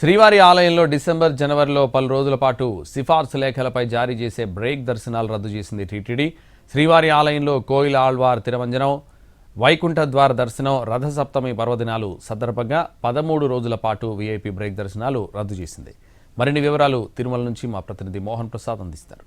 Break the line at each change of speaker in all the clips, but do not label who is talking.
శ్రీవారి ఆలయంలో డిసెంబర్ జనవరిలో పలు రోజుల పాటు సిఫార్సు లేఖలపై జారీ చేసే బ్రేక్ దర్శనాలు రద్దు చేసింది టీటీడీ. శ్రీవారి ఆలయంలో కోయిల ఆళ్వార్ తిరవంజనం వైకుంఠ ద్వార దర్శనం రథసప్తమి పర్వదినాలు సందర్భంగా పదమూడు రోజుల పాటు వీఐపీ బ్రేక్ దర్శనాలు రద్దు చేసింది. మరిన్ని వివరాలు తిరుమల నుంచి మా ప్రతినిధి మోహన్ ప్రసాద్ అందిస్తారు.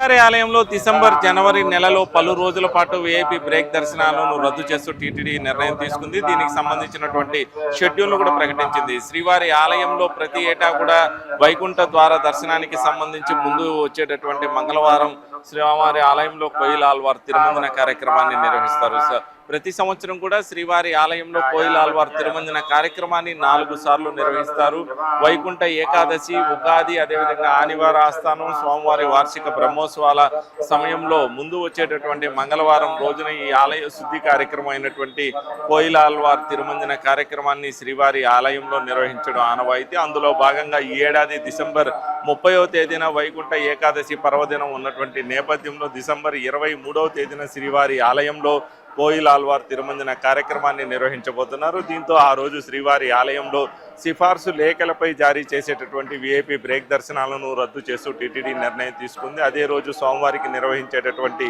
ఆలయంలో డిసెంబర్ జనవరి నెలలో పలు రోజుల పాటు విఐపి బ్రేక్ దర్శనాలను రద్దు చేస్తూ టీటీడీ నిర్ణయం తీసుకుంది. దీనికి సంబంధించినటువంటి షెడ్యూల్ కూడా ప్రకటించింది. శ్రీవారి ఆలయంలో ప్రతి ఏటా కూడా వైకుంఠ ద్వారా దర్శనానికి సంబంధించి ముందు వచ్చేటటువంటి మంగళవారం శ్రీవారి ఆలయంలో కోయిలాల్వార్ తిరుమంజన కార్యక్రమాన్ని నిర్వహిస్తారు. సార్ ప్రతి సంవత్సరం కూడా శ్రీవారి ఆలయంలో కోయిలాల్వార్ తిరుమంజన కార్యక్రమాన్ని నాలుగు సార్లు నిర్వహిస్తారు. వైకుంఠ ఏకాదశి ఉగాది అదేవిధంగా ఆనివార ఆస్థానం స్వామివారి వార్షిక బ్రహ్మోత్సవాల సమయంలో ముందు వచ్చేటటువంటి మంగళవారం రోజున ఈ ఆలయ శుద్ధి కార్యక్రమం అయినటువంటి కోయిలాల్వార్ తిరుమంజన కార్యక్రమాన్ని శ్రీవారి ఆలయంలో నిర్వహించడం ఆనవాయితీ. అందులో భాగంగా ఈ ఏడాది డిసెంబర్ ముప్పైవ తేదీన వైకుంఠ ఏకాదశి పర్వదినం ఉన్నటువంటి నేపథ్యంలో డిసెంబర్ ఇరవై మూడవ తేదీన శ్రీవారి ఆలయంలో కోయిల్ ఆల్వార్ తిరుమంజన కార్యక్రమాన్ని నిర్వహించబోతున్నారు. దీంతో ఆ రోజు శ్రీవారి ఆలయంలో సిఫార్సు లేఖలపై జారీ చేసేటటువంటి విఐపి బ్రేక్ దర్శనాలను రద్దు చేస్తూ టీటీడీ నిర్ణయం తీసుకుంది. అదే రోజు సోమవారికి నిర్వహించేటటువంటి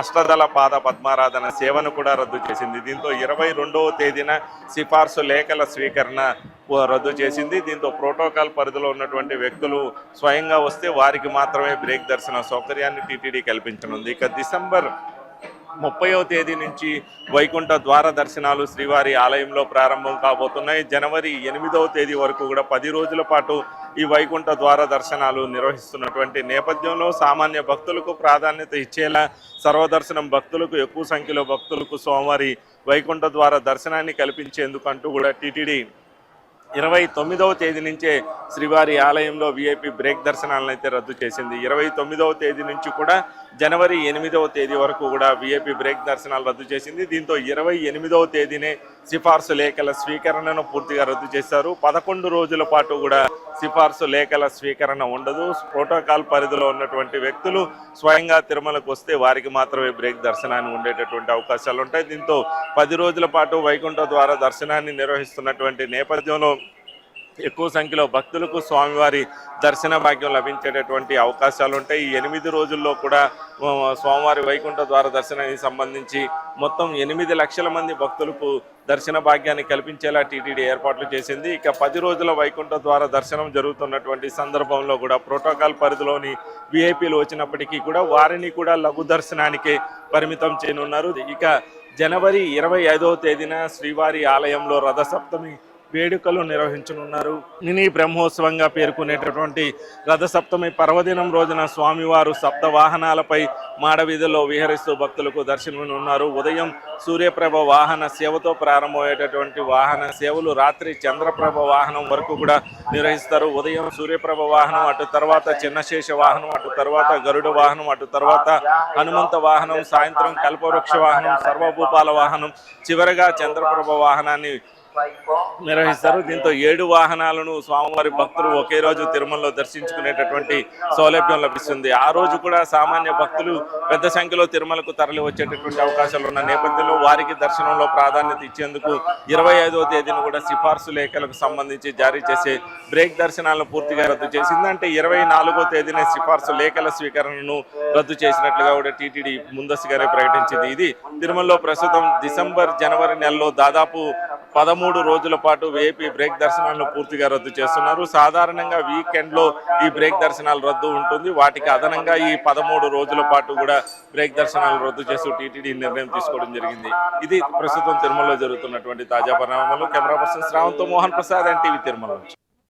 అష్టదళ పాద పద్మారాధన సేవను కూడా రద్దు చేసింది. దీంతో ఇరవై రెండవ తేదీన సిఫార్సు లేఖల స్వీకరణ రద్దు చేసింది. దీంతో ప్రోటోకాల్ పరిధిలో ఉన్నటువంటి వ్యక్తులు స్వయంగా వస్తే వారికి మాత్రమే బ్రేక్ దర్శన సౌకర్యాన్ని టీటీడీ కల్పించనుంది. ఇక డిసెంబర్ ముప్పయో తేదీ నుంచి వైకుంఠ ద్వార దర్శనాలు శ్రీవారి ఆలయంలో ప్రారంభం కాబోతున్నాయి. జనవరి ఎనిమిదవ తేదీ వరకు కూడా పది రోజుల పాటు ఈ వైకుంఠ ద్వార దర్శనాలు నిర్వహిస్తున్నటువంటి నేపథ్యంలో సామాన్య భక్తులకు ప్రాధాన్యత ఇచ్చేలా సర్వదర్శనం భక్తులకు ఎక్కువ సంఖ్యలో భక్తులకు సోమవారి వైకుంఠ ద్వార దర్శనాన్ని కల్పించేందుకు అంటూ కూడా టీటీడీ ఇరవై తొమ్మిదవ తేదీ నుంచే శ్రీవారి ఆలయంలో విఐపి బ్రేక్ దర్శనాలను అయితే రద్దు చేసింది. ఇరవై తొమ్మిదవ తేదీ నుంచి కూడా జనవరి ఎనిమిదవ తేదీ వరకు కూడా విఐపి బ్రేక్ దర్శనాలు రద్దు చేసింది. దీంతో ఇరవై ఎనిమిదవ తేదీనే సిఫార్సు లేఖల స్వీకరణను పూర్తిగా రద్దు చేశారు. పదకొండు రోజుల పాటు కూడా సిఫార్సు లేఖల స్వీకరణ ఉండదు. ప్రోటోకాల్ పరిధిలో ఉన్నటువంటి వ్యక్తులు స్వయంగా తిరుమలకు వస్తే వారికి మాత్రమే బ్రేక్ దర్శనాన్ని ఉండేటటువంటి అవకాశాలు ఉంటాయి. దీంతో పది రోజుల పాటు వైకుంఠ ద్వారా దర్శనాన్ని నిర్వహిస్తున్నటువంటి నేపథ్యంలో ఎక్కువ సంఖ్యలో భక్తులకు స్వామివారి దర్శన భాగ్యం లభించేటటువంటి అవకాశాలు ఉంటాయి. ఈ ఎనిమిది రోజుల్లో కూడా స్వామివారి వైకుంఠ ద్వార దర్శనానికి సంబంధించి మొత్తం ఎనిమిది లక్షల మంది భక్తులకు దర్శన భాగ్యాన్ని కల్పించేలా టీటీడీ ఏర్పాట్లు చేసింది. ఇక పది రోజుల వైకుంఠ ద్వార దర్శనం జరుగుతున్నటువంటి సందర్భంలో కూడా ప్రోటోకాల్ పరిధిలోని విఐపీలు వచ్చినప్పటికీ కూడా వారిని కూడా లఘు దర్శనానికే పరిమితం చేయనున్నారు. ఇక జనవరి ఇరవై ఐదవ తేదీన శ్రీవారి ఆలయంలో రథసప్తమి వేడుకలు నిర్వహించనున్నారు. మినీ బ్రహ్మోత్సవంగా పేర్కొనేటటువంటి రథసప్తమి పర్వదినం రోజున స్వామివారు సప్త వాహనాలపై మాడవీధిలో విహరిస్తూ భక్తులకు దర్శనమున్నారు ఉదయం సూర్యప్రభ వాహన సేవతో ప్రారంభమయ్యేటటువంటి వాహన సేవలు రాత్రి చంద్రప్రభ వాహనం వరకు కూడా నిర్వహిస్తారు. ఉదయం సూర్యప్రభ వాహనం అటు తర్వాత చిన్నశేష వాహనం అటు తర్వాత గరుడ వాహనం అటు తర్వాత హనుమంత వాహనం సాయంత్రం కల్పవృక్ష వాహనం సర్వభూపాల వాహనం. చివరగా చంద్రప్రభ వాహనాన్ని నిర్వహిస్తారు. దీంతో ఏడు వాహనాలను స్వామివారి భక్తులు ఒకే రోజు తిరుమలలో దర్శించుకునేటటువంటి సౌలభ్యం లభిస్తుంది. ఆ రోజు కూడా సామాన్య భక్తులు పెద్ద సంఖ్యలో తిరుమలకు తరలి వచ్చేటటువంటి అవకాశాలు ఉన్న నేపథ్యంలో వారికి దర్శనంలో ప్రాధాన్యత ఇచ్చేందుకు ఇరవై ఐదవ తేదీన కూడా సిఫార్సు లేఖలకు సంబంధించి జారీ చేసే బ్రేక్ దర్శనాలను పూర్తిగా రద్దు చేసింది అంటే ఇరవై నాలుగో తేదీన సిఫార్సు లేఖల స్వీకరణను రద్దు చేసినట్లుగా కూడా టీటీడీ ముందస్తుగానే ప్రకటించింది. ఇది తిరుమలలో ప్రస్తుతం డిసెంబర్ జనవరి నెలలో దాదాపు పదమూడు రోజుల పాటు వేపీ బ్రేక్ దర్శనాలను పూర్తిగా రద్దు చేస్తున్నారు. సాధారణంగా వీకెండ్లో ఈ బ్రేక్ దర్శనాలు రద్దు ఉంటుంది. వాటికి అదనంగా ఈ పదమూడు రోజుల పాటు కూడా బ్రేక్ దర్శనాలు రద్దు చేస్తూ టీటీడీ నిర్ణయం తీసుకోవడం జరిగింది. ఇది ప్రస్తుతం తిరుమలలో జరుగుతున్నటువంటి తాజా పరిణామాలు. కెమెరా పర్సన్ శ్రావంతో మోహన్ ప్రసాద్ అండ్ టీవీ తిరుమల నుంచి.